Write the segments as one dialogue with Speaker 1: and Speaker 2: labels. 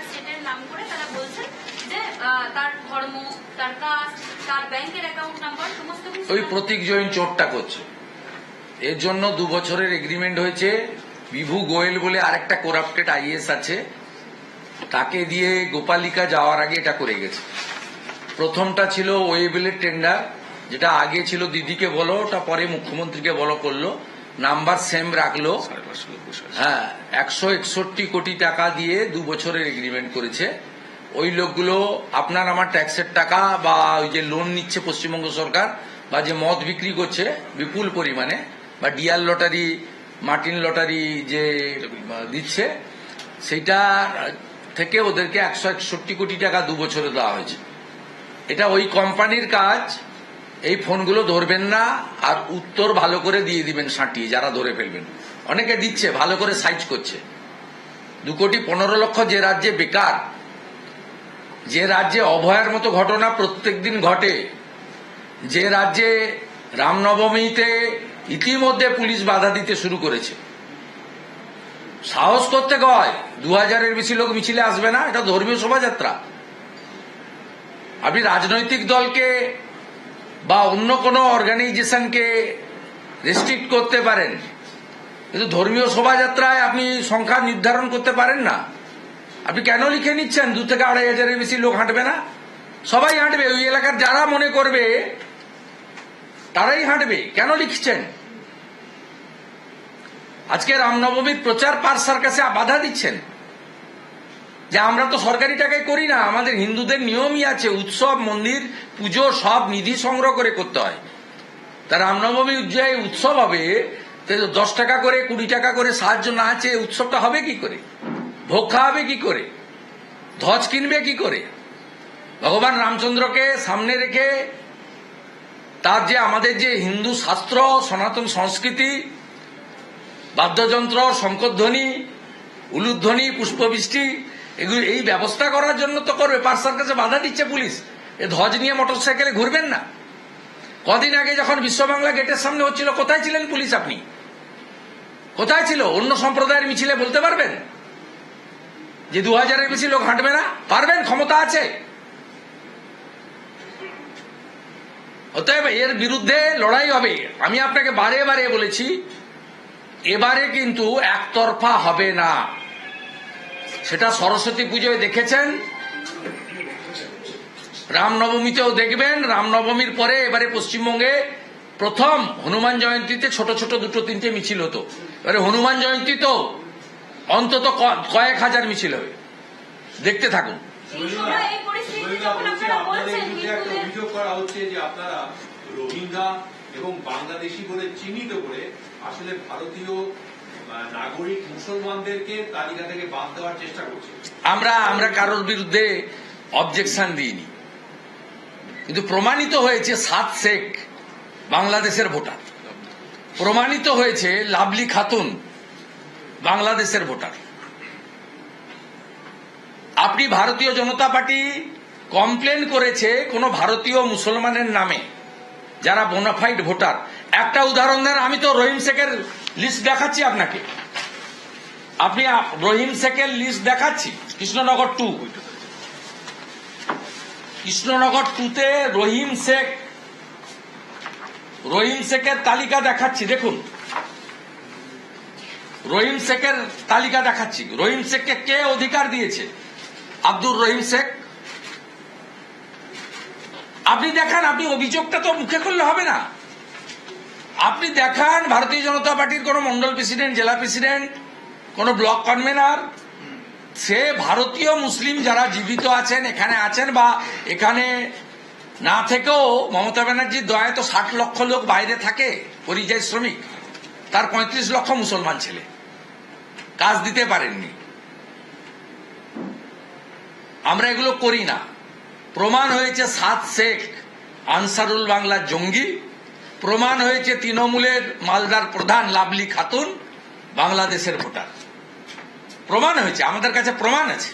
Speaker 1: তার সেটের নাম করে তারা বলছে যে তার ধর্ম তার কাজ তার ব্যাংকের অ্যাকাউন্ট নাম্বার সমস্ত কিছু
Speaker 2: ওই প্রতীক জৈন চোরটা করছে। এর জন্য দু বছরের এগ্রিমেন্ট হয়েছে বিভু গোয়েল বলে আরেকটা করাপ্টেড আইএস আছে। তাকে দিয়ে গোপালিকা যাওয়ার আগে এটা করে গেছে। প্রথমটা ছিল ওয়েবেলের টেন্ডার যেটা আগে ছিল দিদিকে বলো ওটা পরে মুখ্যমন্ত্রীকে বলো করল। নাম্বার সেম রাখল। হ্যাঁ একশো একষট্টি কোটি টাকা দিয়ে দু বছরের এগ্রিমেন্ট করেছে। ওই লোকগুলো আপনার আমার ট্যাক্সের টাকা বা ওই যে লোন নিচ্ছে পশ্চিমবঙ্গ সরকার বা যে মদ বিক্রি করছে বিপুল পরিমাণে বা ডিয়ার লটারি মার্টিন লটারি যে দিচ্ছে সেটা থেকে ওদেরকে একশো একষট্টি কোটি টাকা দু বছরে দেওয়া হয়েছে। এটা ওই কোম্পানির কাজ। এই ফোনগুলো ধরবেন না, আর উত্তর ভালো করে দিয়ে দিবেন সাঁটিয়ে যারা ধরে ফেলবেন। অনেকে দিচ্ছে, ভালো করে সাইজ করছে। দু কোটি পনেরো লক্ষ যে রাজ্যে বেকার, যে রাজ্যে অভয়ের মতো ঘটনা প্রত্যেকদিন ঘটে, যে রাজ্যে রামনবমীতে ইতিমধ্যে পুলিশ বাধা দিতে শুরু করেছে। সাহস করতে কয় দু হাজারের বেশি লোক মিছিলে আসবে না? এটা ধর্মীয় শোভাযাত্রা। আপনি রাজনৈতিক দলকে বা অন্য কোনো অর্গানাইজেশনকে রেস্ট্রিক্ট করতে পারেন। কিন্তু ধর্মীয় শোভাযাত্রায় আপনি সংখ্যা নির্ধারণ করতে পারেন না। আপনি কেন লিখে নিচ্ছেন? দু থেকে আড়াই হাজারের বেশি লোক হাঁটবে না? সবাই হাঁটবে। ওই এলাকার যারা মনে করবে, তারাই হাঁটবে। কেন লিখছেন? আজকে রামনবমীর প্রচার পার সার্কাসে বাধা দিচ্ছেন। যে আমরা তো সরকারি টাকায় করি না, আমাদের হিন্দুদের নিয়মই আছে, উৎসব, মন্দির, পুজো, সব নিধি সংগ্রহ করে করতে হয়। তা রামনবমী উজ্জয় উৎসব হবে দশ টাকা করে, কুড়ি টাকা করে সাহায্য না আছে উৎসবটা হবে কি করে? ভোগ খাওয়াবে কি করে? ধ্বজ কিনবে কি করে? ভগবান রামচন্দ্রকে সামনে রেখে তার যে আমাদের যে হিন্দু শাস্ত্র, সনাতন সংস্কৃতি, বাদ্যযন্ত্র, শঙ্করধ্বনি, উলুধ্বনি, পুষ্পবৃষ্টি এগুলো এই ব্যবস্থা করার জন্য তো করবে। পার্সার কাছে বাধা দিচ্ছে পুলিশ। এ ধ্বজ নিয়ে মোটরসাইকেলে ঘুরবেন না। কদিন আগে যখন বিশ্ব বাংলা গেটের সামনে হচ্ছিল, কোথায় ছিলেন পুলিশ আপনি? কোথায় ছিল? অন্য সম্প্রদায়ের মিছিলে বলতে পারবেন? যে দু হাজারের বেশি লোক হাঁটবে না? পারবেন? ক্ষমতা আছে। অতএব এর বিরুদ্ধে লড়াই হবে। আমি আপনাকে বারে বারে বলেছি, এবারে কিন্তু একতরফা হবে না। সেটা সরস্বতী পুজোয় দেখেছেন? রামনবমীতেও দেখবেন রামনবমীর পরে এবারে পশ্চিমবঙ্গে প্রথম হনুমান জয়ন্তীতে ছোট ছোট দুটো তিনটে মিছিল হতো। এবারে হনুমান জয়ন্তী তো অন্তত ক- কয়েক হাজার মিছিল হবে। দেখতে থাকুন।
Speaker 1: এই সময় এই পরিস্থিতিতে যখন আপনারা
Speaker 3: আপনাদের
Speaker 1: বলছেন
Speaker 3: বিরুদ্ধে একটা
Speaker 1: হিন্দুদের
Speaker 3: অভিযোগ করা হচ্ছে যে আপনারা রোহিঙ্গা এবং বাংলাদেশি বলে চিহ্নিত করে আসলে ভারতীয় নাগরিক মুসলমানদেরকে তালিকা থেকে বাদ দেওয়ার চেষ্টা করছে।
Speaker 2: আমরা আমরা কারোর বিরুদ্ধে অবজেকশন দিইনি। কিন্তু প্রমাণিত হয়েছে সাত শেখ বাংলাদেশের ভোটার। প্রমাণিত হয়েছে লাভলি খাতুন বাংলাদেশের ভোটার। আপনি ভারতীয় জনতা পার্টি কমপ্লেন করেছে কোন ভারতীয় মুসলমানের নামে যারা বোনাফাইড ভোটার। একটা উদাহরণ দেন, আমি তো রহিম শেখের লিস্ট দেখাচ্ছি আপনাকে। আপনি আপ- রহিম শেখের লিস্ট দেখাচ্ছি, কৃষ্ণনগর টু কৃষ্ণনগর টুতে রহিম শেখ, রহিম শেখের তালিকা দেখাচ্ছি, দেখুন। রহিম শেখের তালিকা দেখাচ্ছি। রহিম শেখকে কে অধিকার দিয়েছে? আব্দুর রহিম শেখ। আপনি দেখান, আপনি অভিযোগটা তো মুখে করলে হবে না। আপনি দেখান ভারতীয় জনতা পার্টির কোন মন্ডল প্রেসিডেন্ট, জেলা প্রেসিডেন্ট, কোন ব্লক কনভেনার। সে ভারতীয় মুসলিম যারা জীবিত আছেন, এখানে আছেন বা এখানে না থেকেও মমতা ব্যানার্জির দয়ায় তো ষাট লক্ষ লোক বাইরে থাকে, পরিযায়ী শ্রমিক। তার পঁয়ত্রিশ লক্ষ মুসলমান ছেলে। কাজ দিতে পারেননি। আমরা এগুলো করি না। প্রমাণ হয়েছে সাত শেখ, আনসারুল বাংলার জঙ্গি। প্রমাণ হয়েছে তৃণমূলের মালদার প্রধান লাভলি খাতুন, বাংলাদেশের ভোটার। প্রমাণ হয়েছে, আমাদের কাছে প্রমাণ আছে।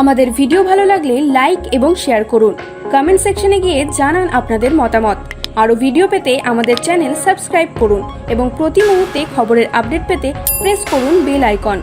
Speaker 4: আমাদের ভিডিও ভালো লাগলে লাইক এবং শেয়ার করুন। কমেন্ট সেকশনে গিয়ে জানান আপনাদের মতামত। আরও ভিডিও পেতে আমাদের চ্যানেল সাবস্ক্রাইব করুন এবং প্রতি মুহূর্তে খবরের আপডেট পেতে প্রেস করুন বেল আইকন